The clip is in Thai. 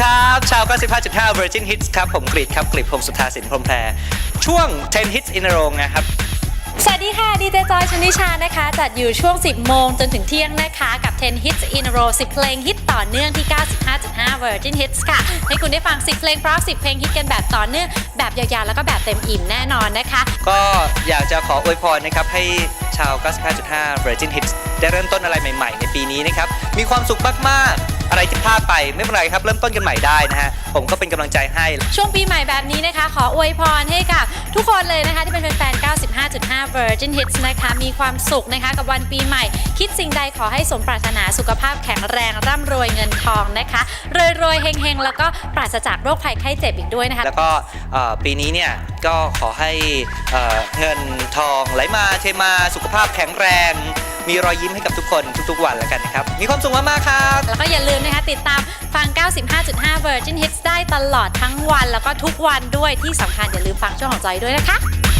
95.5 Virgin Hits ครับ ผมกรีดครับกรีดพรหมสุธาสินพรหมแพร ช่วง 10 Hits in a row นะครับ สวัสดีค่ะ ดีเจจอยชนิชานะคะ จัดอยู่ช่วง 10 โมงจนถึงเที่ยงนะคะ กับ 10 hits in a row 10 เพลงฮิตต่อเนื่องที่ 95.5 Virgin Hits ค่ะ ให้คุณได้ฟัง 10 เพลงเพราะ 10 เพลงฮิตกันแบบต่อเนื่อง แบบยาวๆ แล้วก็แบบเต็มอิ่มแน่นอนนะคะ ก็อยากจะขออวยพรนะครับให้ชาว 95.5 Virgin Hits ได้เริ่มต้นอะไรใหม่ ๆ ในปีนี้นะครับ มีความสุขมากๆ อะไรที่พลาดไปไม่เป็นไรครับ เริ่มต้นกันใหม่ได้นะฮะผมก็เป็นกำลังใจให้ ช่วงปีใหม่แบบนี้นะคะ ขออวยพรให้กับทุกคนเลยนะคะ ที่เป็นแฟนๆ95.5 Virgin Hits นะคะ มีความสุขนะคะ กับวันปีใหม่ คิดสิ่งใดขอให้สมปรารถนาสุขภาพแข็งแรงร่ำรวยเงินทองนะคะรวยๆเฮงๆ แล้วก็ปราศจากโรคภัยไข้เจ็บอีกด้วยนะคะ แล้วก็เอ่อปีนี้เนี่ยก็ขอให้เอ่อเงินทองไหลมาเทมาสุขภาพแข็งแรง มีรอยยิ้มให้กับทุกคนทุกๆวันแล้วกันนะครับ มีความสุขมากๆครับ แล้วก็อย่าลืมนะคะ ติดตามฟัง 95.5 Virgin Hits ได้ตลอดทั้งวัน แล้วก็ทุกวันด้วยที่สำคัญอย่าลืมฟังช่วงของจอยด้วยนะคะ